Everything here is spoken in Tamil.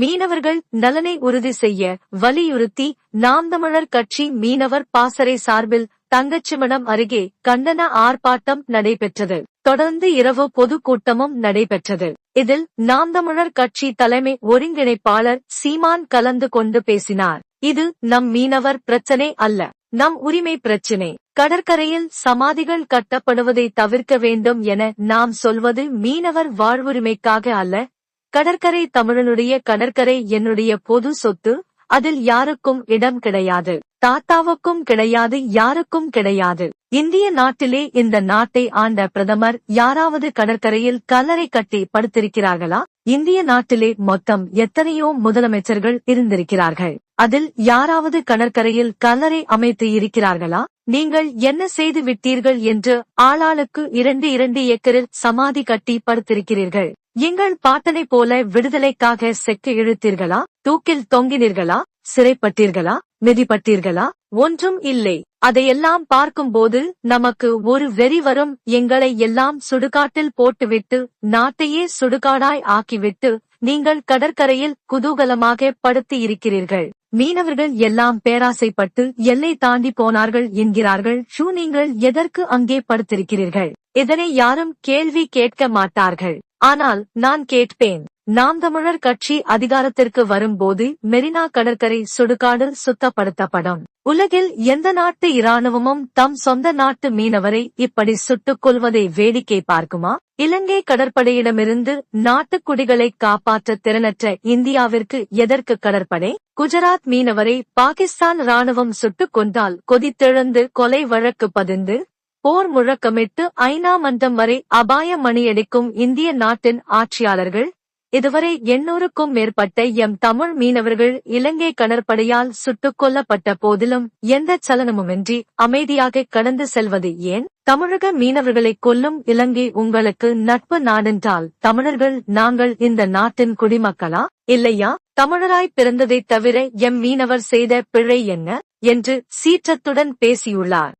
மீனவர்கள் நலனை உறுதி செய்ய வலியுறுத்தி நாம் தமிழர் கட்சி மீனவர் பாசறை சார்பில் தங்கச்சிமணம் அருகே கண்டன ஆர்ப்பாட்டம் நடைபெற்றது. தொடர்ந்து இரவு பொதுக்கூட்டமும் நடைபெற்றது. இதில் நாம் தமிழர் கட்சி தலைமை ஒருங்கிணைப்பாளர் சீமான் கலந்து கொண்டு பேசினார். இது நம் மீனவர் பிரச்சனை அல்ல நம் உரிமை பிரச்சினை. கடற்கரையில் சமாதிகள் கட்டப்படுவதை தவிர்க்க வேண்டும் என நாம் சொல்வது மீனவர் வாழ்வுரிமைக்காக அல்ல கடற்கரை தமிழனுடைய கடற்கரை என்னுடைய பொது சொத்து அதில் யாருக்கும் இடம் கிடையாது. தாத்தாவுக்கும் கிடையாது யாருக்கும் கிடையாது. இந்திய நாட்டிலே இந்த நாட்டை ஆண்ட பிரதமர் யாராவது கடற்கரையில் கல்லறை கட்டி படுத்திருக்கிறார்களா? இந்திய நாட்டிலே மொத்தம் எத்தனையோ முதலமைச்சர்கள் இருந்திருக்கிறார்கள். அதில் யாராவது கடற்கரையில் கல்லறை அமைத்து இருக்கிறார்களா? நீங்கள் என்ன செய்து விட்டீர்கள் என்று ஆளாளுக்கு இரண்டு இரண்டு ஏக்கரில் சமாதி கட்டி படுத்திருக்கிறீர்கள். எங்கள் பாட்டனை போல விடுதலைக்காக செக்கு இழுத்தீர்களா? தூக்கில் தொங்கினீர்களா? சிறைப்பட்டீர்களா? மிதிப்பட்டீர்களா? ஒன்றும் இல்லை. அதையெல்லாம் பார்க்கும்போது நமக்கு ஒரு வெறி வரும். எங்களை எல்லாம் சுடுகாட்டில் போட்டுவிட்டு நாட்டையே சுடுகாடாய் ஆக்கிவிட்டு நீங்கள் கடற்கரையில் குதூகலமாக படுத்தி இருக்கிறீர்கள் மீனவர்கள் எல்லாம் பேராசைப்பட்டு எல்லை தாண்டி போனார்கள் என்கிறார்கள். ஷூ நீங்கள் எதற்கு அங்கே படுத்திருக்கிறீர்கள்? இதனை யாரும் கேள்வி கேட்க மாட்டார்கள். ஆனால் நான் கேட்பேன். நாம் தமிழர் கட்சி அதிகாரத்திற்கு வரும்போது மெரினா கடற்கரை சுடுகாடு சுத்தப்படுத்தப்படும். உலகில் எந்த நாட்டு இராணுவமும் தம் சொந்த நாட்டு மீனவரை இப்படி சுட்டுக் கொள்வதை வேடிக்கை பார்க்குமா? இலங்கை கடற்படையிடமிருந்து நாட்டுக்குடிகளை காப்பாற்ற திறனற்ற இந்தியாவிற்கு எதற்கு கடற்படை? குஜராத் மீனவரை பாகிஸ்தான் ராணுவம் சுட்டுக் கொண்டால் கொதித்தெழுந்து கொலை வழக்கு பதிந்து போர் முழக்கமிட்டு ஐநா மன்றம் வரை அபாய மணியடிக்கும் இந்திய நாட்டின் ஆட்சியாளர்கள் இதுவரை எண்ணூறுக்கும் மேற்பட்ட எம் தமிழ் மீனவர்கள் இலங்கை கடற்படையால் சுட்டுக் கொல்லப்பட்ட போதிலும் எந்த சலனமுமின்றி அமைதியாக கடந்து செல்வது ஏன்? தமிழக மீனவர்களை கொல்லும் இலங்கை உங்களுக்கு நட்பு நாடென்றால் தமிழர்கள் நாங்கள் இந்த நாட்டின் குடிமக்களா? இல்லையா? தமிழராய் பிறந்ததைத் தவிர எம் மீனவர் செய்த பிழை என்ன? என்று சீற்றத்துடன் பேசியுள்ளார்.